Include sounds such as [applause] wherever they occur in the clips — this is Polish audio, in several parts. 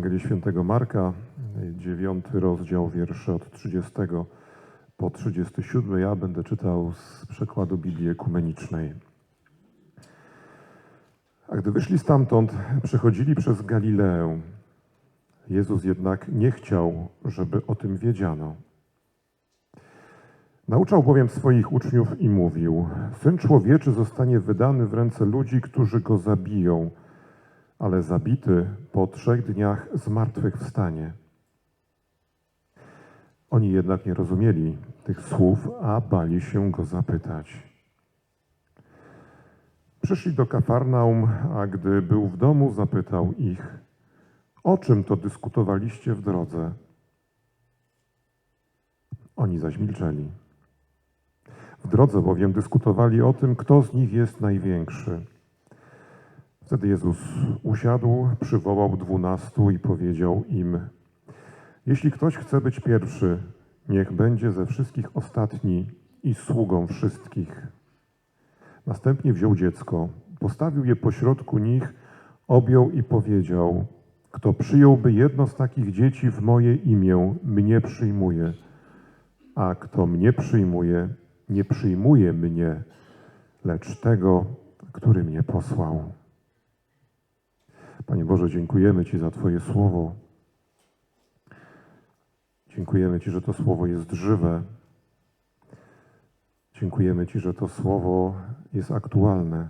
Ewangelii Świętego Marka, dziewiąty rozdział, wiersze od 30 po 37. Ja będę czytał z przekładu Biblii Ekumenicznej. A gdy wyszli stamtąd, przechodzili przez Galileę. Jezus jednak nie chciał, żeby o tym wiedziano. Nauczał bowiem swoich uczniów i mówił: Syn człowieczy zostanie wydany w ręce ludzi, którzy go zabiją, ale zabity po trzech dniach zmartwychwstanie. Oni jednak nie rozumieli tych słów, a bali się go zapytać. Przyszli do Kafarnaum, a gdy był w domu, zapytał ich: O czym to dyskutowaliście w drodze? Oni zaś milczeli. W drodze bowiem dyskutowali o tym, kto z nich jest największy. Wtedy Jezus usiadł, przywołał dwunastu i powiedział im: Jeśli ktoś chce być pierwszy, niech będzie ze wszystkich ostatni i sługą wszystkich. Następnie wziął dziecko, postawił je pośrodku nich, objął i powiedział: Kto przyjąłby jedno z takich dzieci w moje imię, mnie przyjmuje, a kto mnie przyjmuje, nie przyjmuje mnie, lecz tego, który mnie posłał. Panie Boże, dziękujemy Ci za Twoje słowo. Dziękujemy Ci, że to słowo jest żywe. Dziękujemy Ci, że to słowo jest aktualne.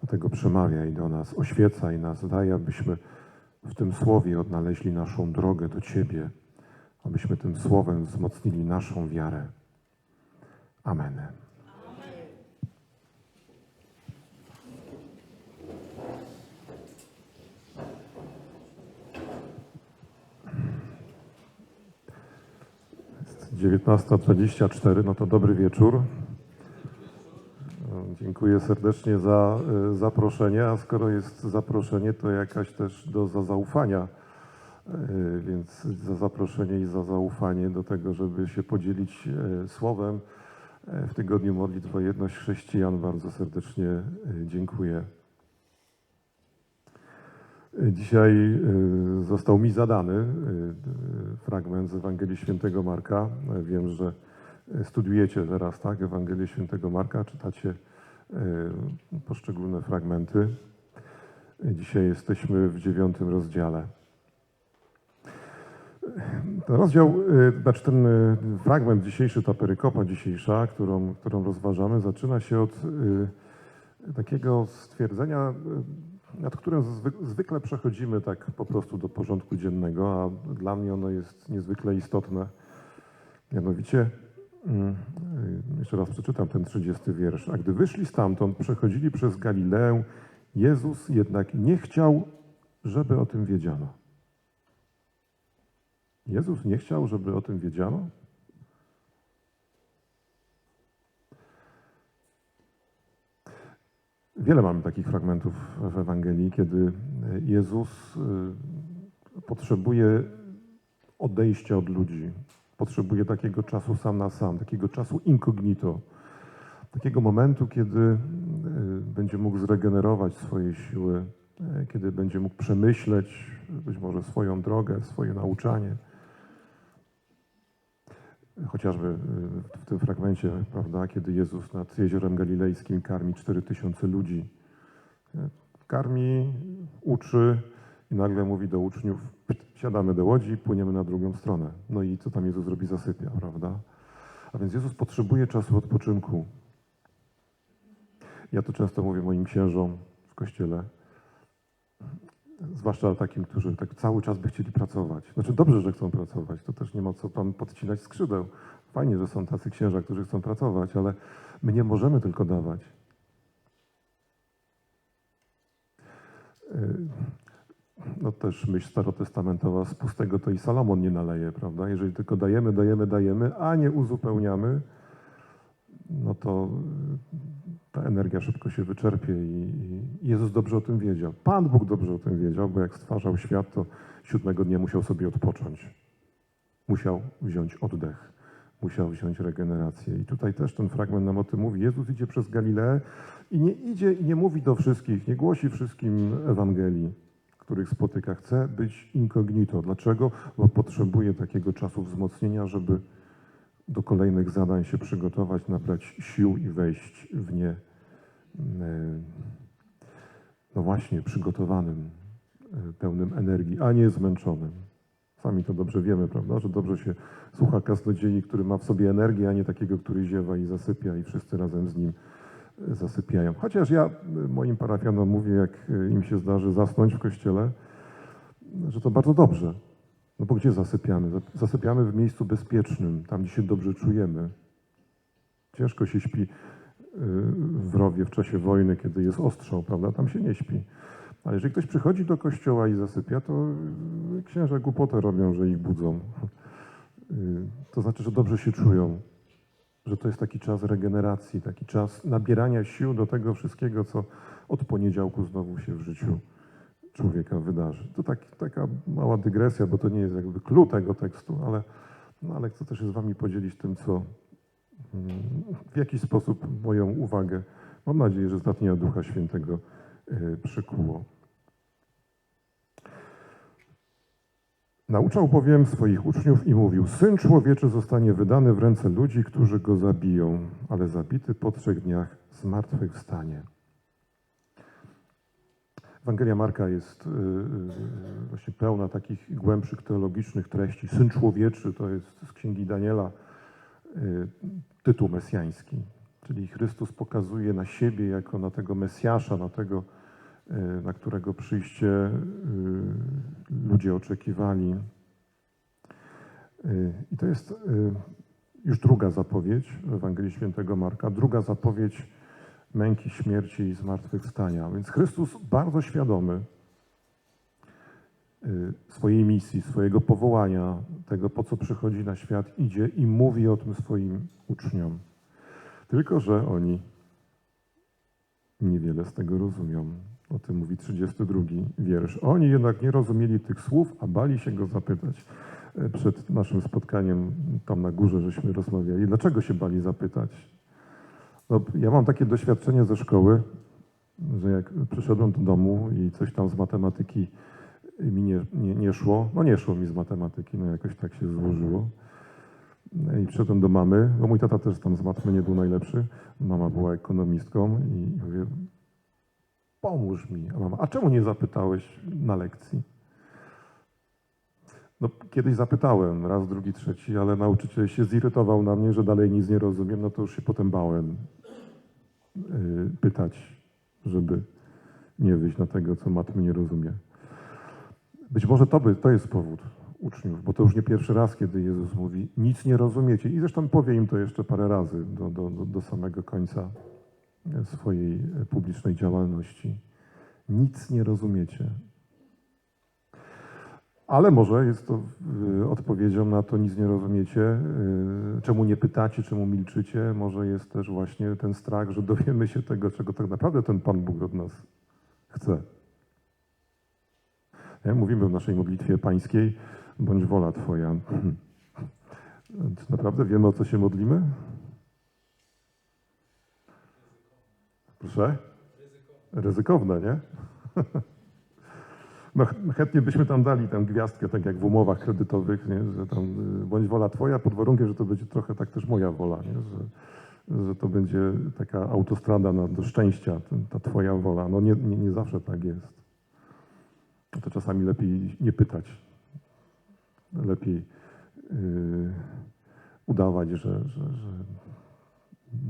Dlatego przemawiaj do nas, oświecaj nas, daj, abyśmy w tym słowie odnaleźli naszą drogę do Ciebie, abyśmy tym słowem wzmocnili naszą wiarę. Amen. 19.24, no to dobry wieczór. Dziękuję serdecznie za y, zaproszenie, a skoro jest zaproszenie, to jakaś też doza zaufania, Y, więc za zaproszenie i za zaufanie do tego, żeby się podzielić y, słowem w tygodniu modlitw o jedność chrześcijan bardzo serdecznie dziękuję. Dzisiaj y, został mi zadany y, y, fragment z Ewangelii Świętego Marka. Wiem, że studiujecie teraz, tak, Ewangelię Świętego Marka, czytacie poszczególne fragmenty. Dzisiaj jesteśmy w dziewiątym rozdziale. Ten rozdział, znaczy ten fragment dzisiejszy, ta perykopa dzisiejsza, którą, którą rozważamy, zaczyna się od takiego stwierdzenia, nad którym zwy, zwykle przechodzimy tak po prostu do porządku dziennego, a dla mnie ono jest niezwykle istotne. Mianowicie, mm, y, jeszcze raz przeczytam ten 30 wiersz. A gdy wyszli stamtąd, przechodzili przez Galileę, Jezus jednak nie chciał, żeby o tym wiedziano. Jezus nie chciał, żeby o tym wiedziano? Wiele mamy takich fragmentów w Ewangelii, kiedy Jezus y, potrzebuje odejścia od ludzi, potrzebuje takiego czasu sam na sam, takiego czasu incognito, takiego momentu, kiedy y, będzie mógł zregenerować swoje siły, kiedy będzie mógł przemyśleć być może swoją drogę, swoje nauczanie. Chociażby y, w tym fragmencie, prawda, kiedy Jezus nad jeziorem galilejskim karmi 4000 ludzi. Y, Karmi, uczy i nagle mówi do uczniów, siadamy do łodzi, płyniemy na drugą stronę. No i co tam Jezus robi? Zasypia, prawda? A więc Jezus potrzebuje czasu odpoczynku. Ja to często mówię moim księżom w kościele, zwłaszcza takim, którzy tak cały czas by chcieli pracować. Znaczy dobrze, że chcą pracować, to też nie ma co pan podcinać skrzydeł. Fajnie, że są tacy księża, którzy chcą pracować, ale my nie możemy tylko dawać. Yy, No też myśl starotestamentowa, z pustego to i Salomon nie naleje, prawda? Jeżeli tylko dajemy, dajemy, dajemy, a nie uzupełniamy, no to y, ta energia szybko się wyczerpie i Jezus dobrze o tym wiedział. Pan Bóg dobrze o tym wiedział, bo jak stwarzał świat, to siódmego dnia musiał sobie odpocząć. Musiał wziąć oddech, musiał wziąć regenerację. I tutaj też ten fragment nam o tym mówi. Jezus idzie przez Galileę i nie idzie i nie mówi do wszystkich, nie głosi wszystkim Ewangelii. których spotyka. Chce być incognito. Dlaczego? Bo potrzebuje takiego czasu wzmocnienia, żeby do kolejnych zadań się przygotować, nabrać sił i wejść w nie, e, no właśnie, przygotowanym, e, pełnym energii, a nie zmęczonym. Sami to dobrze wiemy, prawda, że dobrze się słucha kaznodziei, który ma w sobie energię, a nie takiego, który ziewa i zasypia i wszyscy razem z nim e, zasypiają. Chociaż ja moim parafianom mówię, jak im się zdarzy zasnąć w kościele, że to bardzo dobrze. No bo gdzie zasypiamy? Zasypiamy w miejscu bezpiecznym, tam gdzie się dobrze czujemy. Ciężko się śpi y, w rowie w czasie wojny, kiedy jest ostrzał, prawda? Tam się nie śpi. Ale jeżeli ktoś przychodzi do kościoła i zasypia, to y, księża głupotę robią, że ich budzą. Y, To znaczy, że dobrze się czują, że to jest taki czas regeneracji, taki czas nabierania sił do tego wszystkiego, co od poniedziałku znowu się w życiu człowieka wydarzy. To tak, taka mała dygresja, bo to nie jest jakby clue tego tekstu, ale, no ale chcę też się z wami podzielić tym, co mm, w jakiś sposób moją uwagę, mam nadzieję, że z natchnienia Ducha Świętego y, przykuło. Nauczał bowiem swoich uczniów i mówił: Syn człowieczy zostanie wydany w ręce ludzi, którzy go zabiją, ale zabity po trzech dniach zmartwychwstanie. Ewangelia Marka jest y, y, właśnie pełna takich głębszych teologicznych treści. Syn człowieczy to jest z księgi Daniela y, tytuł mesjański, czyli Chrystus pokazuje na siebie jako na tego Mesjasza, na tego, y, na którego przyjście y, ludzie oczekiwali. Y, I to jest y, już druga zapowiedź w Ewangelii Świętego Marka, druga zapowiedź męki, śmierci i zmartwychwstania. Więc Chrystus bardzo świadomy y, swojej misji, swojego powołania, tego po co przychodzi na świat, idzie i mówi o tym swoim uczniom. Tylko, że oni niewiele z tego rozumią. O tym mówi 32 wiersz. Oni jednak nie rozumieli tych słów, a bali się go zapytać. E, Przed naszym spotkaniem tam na górze żeśmy rozmawiali. Dlaczego się bali zapytać? No, ja mam takie doświadczenie ze szkoły, że jak przyszedłem do domu i coś tam z matematyki mi nie, nie, nie szło, no nie szło mi z matematyki, no jakoś tak się złożyło. I przyszedłem do mamy, bo mój tata też tam z matmy nie był najlepszy. Mama była ekonomistką i mówię, pomóż mi. A mama, a czemu nie zapytałeś na lekcji? No, kiedyś zapytałem, raz, drugi, trzeci, ale nauczyciel się zirytował na mnie, że dalej nic nie rozumiem, no to już się potem bałem y, pytać, żeby nie wyjść na tego, co matmy nie rozumie. Być może to, by, to jest powód uczniów, bo to już nie pierwszy raz, kiedy Jezus mówi, nic nie rozumiecie. I zresztą powie im to jeszcze parę razy do, do, do, do samego końca swojej publicznej działalności. Nic nie rozumiecie. Ale może jest to y, odpowiedzią na to, nic nie rozumiecie, y, czemu nie pytacie, czemu milczycie. Może jest też właśnie ten strach, że dowiemy się tego, czego tak naprawdę ten Pan Bóg od nas chce. Mówimy w naszej modlitwie pańskiej, bądź wola Twoja. [clears throat] Czy naprawdę wiemy, o co się modlimy? Proszę? Ryzykowne, nie? [laughs] No ch- chętnie byśmy tam dali tę gwiazdkę, tak jak w umowach kredytowych, nie? że tam y, bądź wola twoja, pod warunkiem, że to będzie trochę tak też moja wola, nie? Że, że to będzie taka autostrada na, do szczęścia, ta twoja wola. No nie, nie, nie zawsze tak jest. To czasami lepiej nie pytać. Lepiej yy, udawać, że, że, że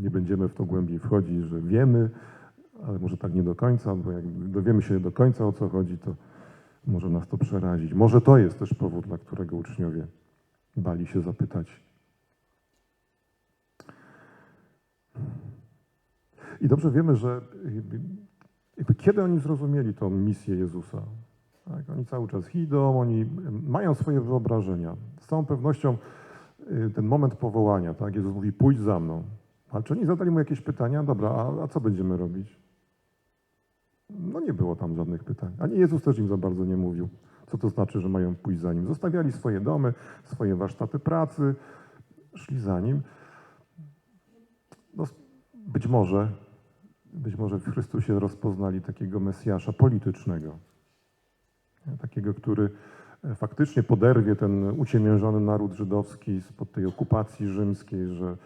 nie będziemy w to głębiej wchodzić, że wiemy, ale może tak nie do końca, bo jak dowiemy się do końca o co chodzi, to może nas to przerazić. Może to jest też powód, dla którego uczniowie bali się zapytać. I dobrze wiemy, że kiedy oni zrozumieli tą misję Jezusa. Tak? Oni cały czas idą, oni mają swoje wyobrażenia. Z całą pewnością y, ten moment powołania, tak? Jezus mówi, pójdź za mną. Ale czy oni zadali mu jakieś pytania? Dobra, a, a co będziemy robić? No nie było tam żadnych pytań. Ani Jezus też im za bardzo nie mówił. Co to znaczy, że mają pójść za nim? Zostawiali swoje domy, swoje warsztaty pracy, szli za nim. No, być może, być może w Chrystusie rozpoznali takiego Mesjasza politycznego. takiego, który e, faktycznie poderwie ten uciemiężony naród żydowski spod tej okupacji rzymskiej, że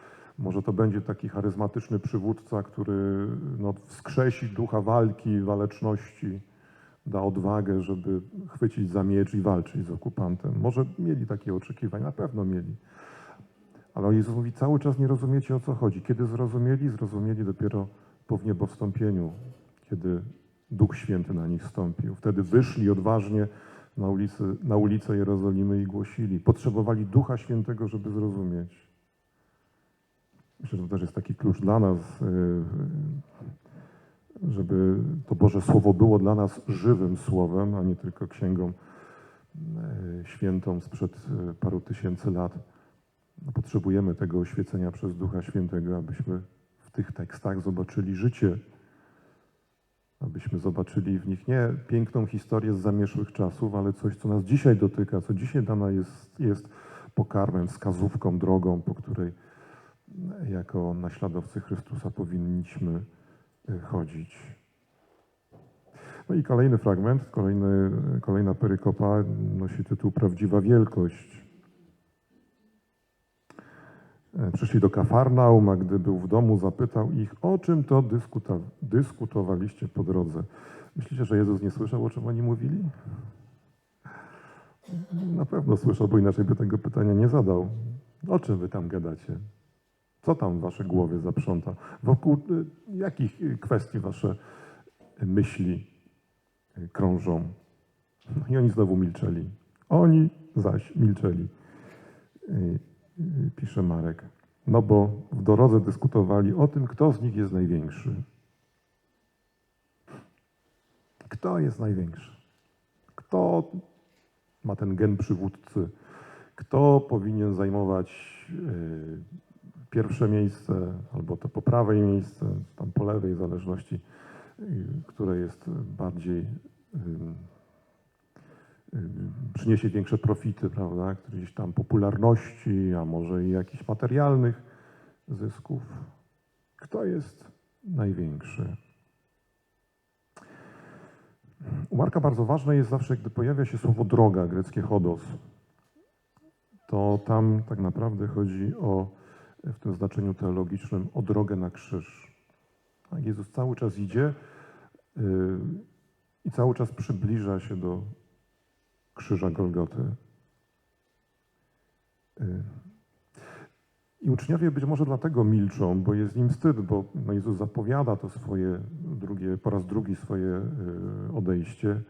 może to będzie taki charyzmatyczny przywódca, który no, wskrzesi ducha walki, waleczności, da odwagę, żeby chwycić za miecz i walczyć z okupantem. Może mieli takie oczekiwania, na pewno mieli. Ale Jezus mówi, cały czas nie rozumiecie o co chodzi. Kiedy zrozumieli? Zrozumieli dopiero po wniebowstąpieniu, kiedy Duch Święty na nich stąpił. Wtedy wyszli odważnie na, ulicy, na ulicę Jerozolimy i głosili. Potrzebowali Ducha Świętego, żeby zrozumieć. Myślę, że to też jest taki klucz dla nas, yy, żeby to Boże Słowo było dla nas żywym Słowem, a nie tylko księgą yy, świętą sprzed paru tysięcy lat. No, potrzebujemy tego oświecenia przez Ducha Świętego, abyśmy w tych tekstach zobaczyli życie, abyśmy zobaczyli w nich nie piękną historię z zamieszłych czasów, ale coś, co nas dzisiaj dotyka, co dzisiaj dana jest, jest pokarmem, wskazówką, drogą, po której jako naśladowcy Chrystusa powinniśmy y, chodzić. No i kolejny fragment, kolejny, kolejna perykopa nosi tytuł Prawdziwa Wielkość. E, Przyszli do Kafarnaum, a gdy był w domu, zapytał ich, o czym to dyskuta, dyskutowaliście po drodze. Myślicie, że Jezus nie słyszał, o czym oni mówili? Na pewno słyszał, bo inaczej by tego pytania nie zadał. O czym wy tam gadacie? Co tam w wasze głowie zaprząta? Wokół y, jakich y, kwestii wasze myśli y, krążą? No I oni znowu milczeli. Oni zaś milczeli, pisze Marek. No bo w drodze dyskutowali o tym, kto z nich jest największy. Kto jest największy? Kto ma ten gen przywódcy? Kto powinien zajmować pierwsze miejsce, albo to po prawej miejsce, tam po lewej, w zależności, y, które jest bardziej, przyniesie większe profity, prawda, gdzieś tam popularności, a może i jakichś materialnych zysków. Kto jest największy? U Marka bardzo ważne jest zawsze, gdy pojawia się słowo droga, greckie chodos, to tam tak naprawdę chodzi o, w tym znaczeniu teologicznym, o drogę na krzyż. Tak, Jezus cały czas idzie yy, i cały czas przybliża się do krzyża Golgoty. Yy. I uczniowie być może dlatego milczą, bo jest im wstyd, bo no Jezus zapowiada to swoje drugie, po raz drugi swoje yy, odejście.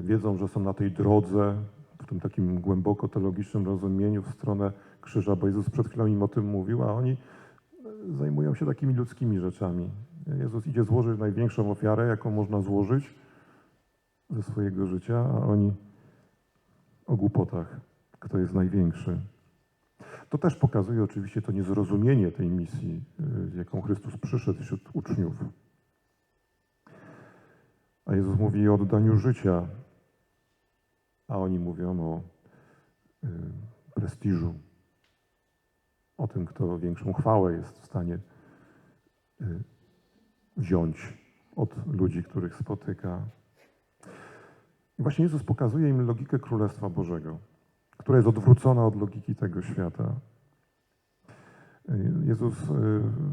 Wiedzą, że są na tej drodze, w tym takim głęboko teologicznym rozumieniu w stronę krzyża, bo Jezus przed chwilą im o tym mówił, a oni yy, zajmują się takimi ludzkimi rzeczami. Jezus idzie złożyć największą ofiarę, jaką można złożyć ze swojego życia, a oni o głupotach, kto jest największy. To też pokazuje oczywiście to niezrozumienie tej misji, z jaką Chrystus przyszedł wśród uczniów. A Jezus mówi o oddaniu życia, a oni mówią o y, prestiżu, o tym, kto większą chwałę jest w stanie y, wziąć od ludzi, których spotyka. I właśnie Jezus pokazuje im logikę Królestwa Bożego, która jest odwrócona od logiki tego świata. Y, Jezus y,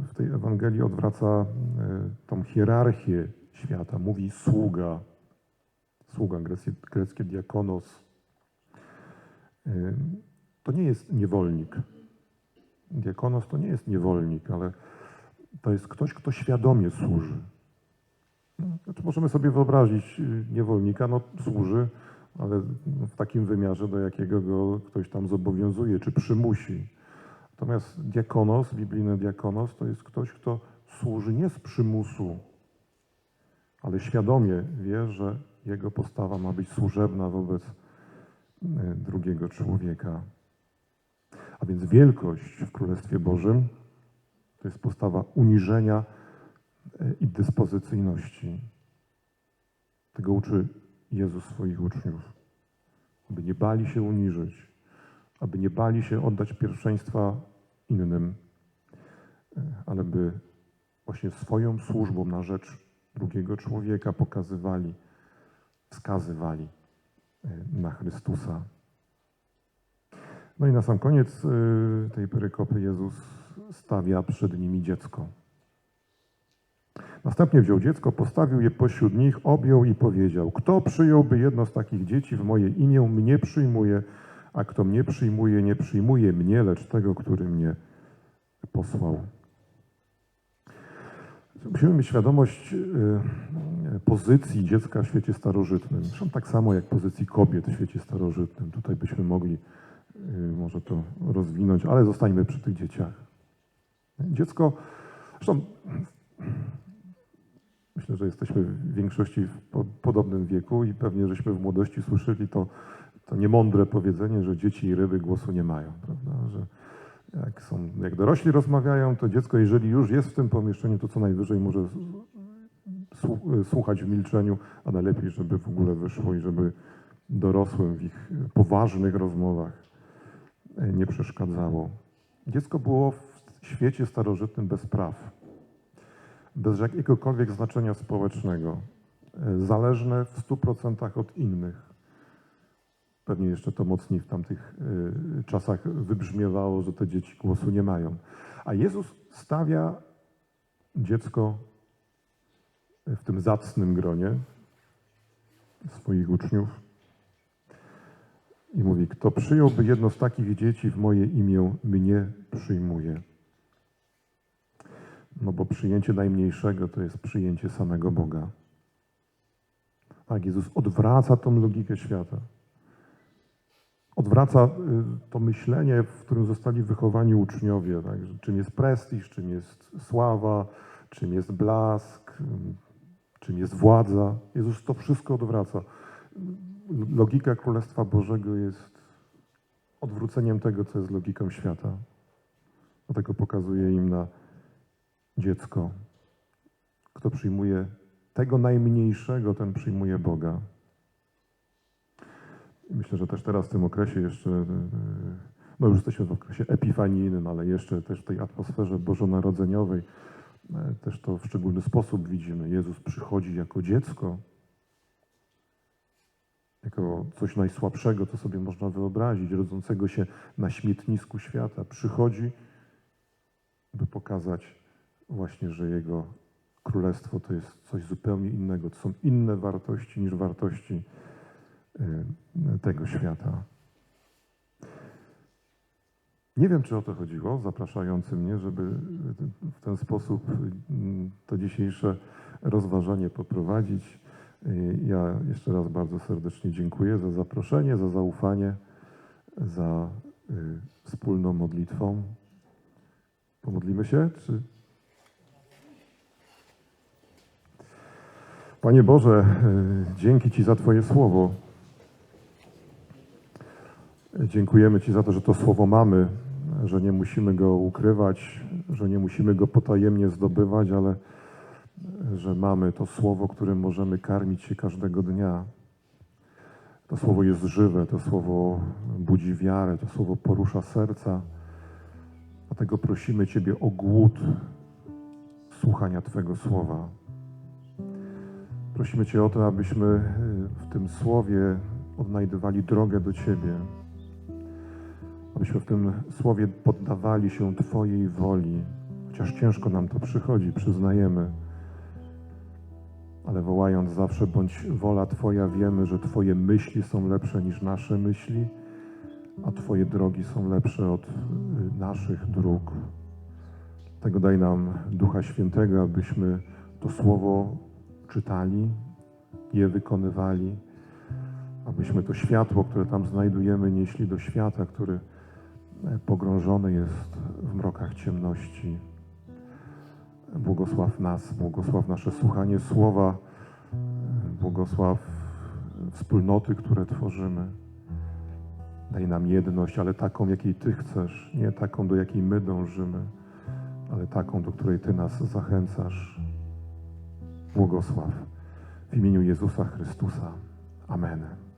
w tej Ewangelii odwraca tą hierarchię świata. Mówi sługa, sługa, greckie, greckie diakonos. To nie jest niewolnik. Diakonos to nie jest niewolnik, ale to jest ktoś, kto świadomie służy. No, Znaczy możemy sobie wyobrazić y, niewolnika, no służy, ale w takim wymiarze, do jakiego go ktoś tam zobowiązuje czy przymusi. Natomiast diakonos, biblijny diakonos, to jest ktoś, kto służy nie z przymusu, ale świadomie wie, że jego postawa ma być służebna wobec y, drugiego człowieka. A więc wielkość w Królestwie Bożym to jest postawa uniżenia y, i dyspozycyjności. Tego uczy Jezus swoich uczniów. Aby nie bali się uniżyć, aby nie bali się oddać pierwszeństwa innym, y, ale by właśnie swoją służbą na rzecz drugiego człowieka pokazywali, wskazywali y, na Chrystusa. No i na sam koniec y, tej perykopy Jezus stawia przed nimi dziecko. Następnie wziął dziecko, postawił je pośród nich, objął i powiedział: Kto przyjąłby jedno z takich dzieci w moje imię, mnie przyjmuje, a kto mnie przyjmuje, nie przyjmuje mnie, lecz tego, który mnie posłał. Musimy mieć świadomość y, pozycji dziecka w świecie starożytnym. Zresztą tak samo jak pozycji kobiet w świecie starożytnym. Tutaj byśmy mogli może to rozwinąć, ale zostańmy przy tych dzieciach. Dziecko, zresztą myślę, że jesteśmy w większości w po, podobnym wieku i pewnie żeśmy w młodości słyszeli to, to niemądre powiedzenie, że dzieci i ryby głosu nie mają, prawda? Że jak, są, jak dorośli rozmawiają, to dziecko, jeżeli już jest w tym pomieszczeniu, to co najwyżej może słu- słuchać w milczeniu, a najlepiej, żeby w ogóle wyszło i żeby dorosłym w ich poważnych rozmowach nie przeszkadzało. Dziecko było w świecie starożytnym bez praw, bez jakiegokolwiek znaczenia społecznego, e, zależne w 100% od innych. Pewnie jeszcze to mocniej w tamtych y, czasach wybrzmiewało, że te dzieci głosu nie mają. A Jezus stawia dziecko w tym zacnym gronie swoich uczniów i mówi: Kto przyjąłby jedno z takich dzieci w moje imię, mnie przyjmuje. No bo przyjęcie najmniejszego to jest przyjęcie samego Boga. Tak, Jezus odwraca tą logikę świata odwraca y, to myślenie, w którym zostali wychowani uczniowie, tak? czym jest prestiż, czym jest sława, czym jest blask, czym jest władza. Jezus to wszystko odwraca. Logika Królestwa Bożego jest odwróceniem tego, co jest logiką świata. Dlatego pokazuje im na dziecko. Kto przyjmuje tego najmniejszego, ten przyjmuje Boga. Myślę, że też teraz w tym okresie jeszcze, e, no już jesteśmy w okresie epifanijnym, ale jeszcze też w tej atmosferze bożonarodzeniowej e, też to w szczególny sposób widzimy. Jezus przychodzi jako dziecko, jako coś najsłabszego, co sobie można wyobrazić, rodzącego się na śmietnisku świata. Przychodzi, by pokazać właśnie, że Jego królestwo to jest coś zupełnie innego. To są inne wartości niż wartości Y, tego świata. Nie wiem, czy o to chodziło, zapraszający mnie, żeby w ten sposób y, to dzisiejsze rozważanie poprowadzić. Y, ja jeszcze raz bardzo serdecznie dziękuję za zaproszenie, za zaufanie, za wspólną modlitwą. Pomodlimy się? Czy... Panie Boże, dzięki Ci za Twoje słowo. Dziękujemy Ci za to, że to słowo mamy, że nie musimy go ukrywać, że nie musimy go potajemnie zdobywać, ale że mamy to słowo, którym możemy karmić się każdego dnia. To słowo jest żywe, to słowo budzi wiarę, to słowo porusza serca. Dlatego prosimy Ciebie o głód słuchania Twojego słowa. Prosimy Cię o to, abyśmy w tym słowie odnajdywali drogę do Ciebie abyśmy w tym słowie poddawali się Twojej woli, chociaż ciężko nam to przychodzi, przyznajemy. Ale wołając zawsze, bądź wola Twoja, wiemy, że Twoje myśli są lepsze niż nasze myśli, a Twoje drogi są lepsze od y, naszych dróg. Tego daj nam Ducha Świętego, abyśmy to słowo czytali, je wykonywali, abyśmy to światło, które tam znajdujemy, nieśli do świata, który pogrążony jest w mrokach ciemności. Błogosław nas, błogosław nasze słuchanie słowa, błogosław wspólnoty, które tworzymy. Daj nam jedność, ale taką, jakiej Ty chcesz, nie taką, do jakiej my dążymy, ale taką, do której Ty nas zachęcasz. Błogosław w imieniu Jezusa Chrystusa. Amen.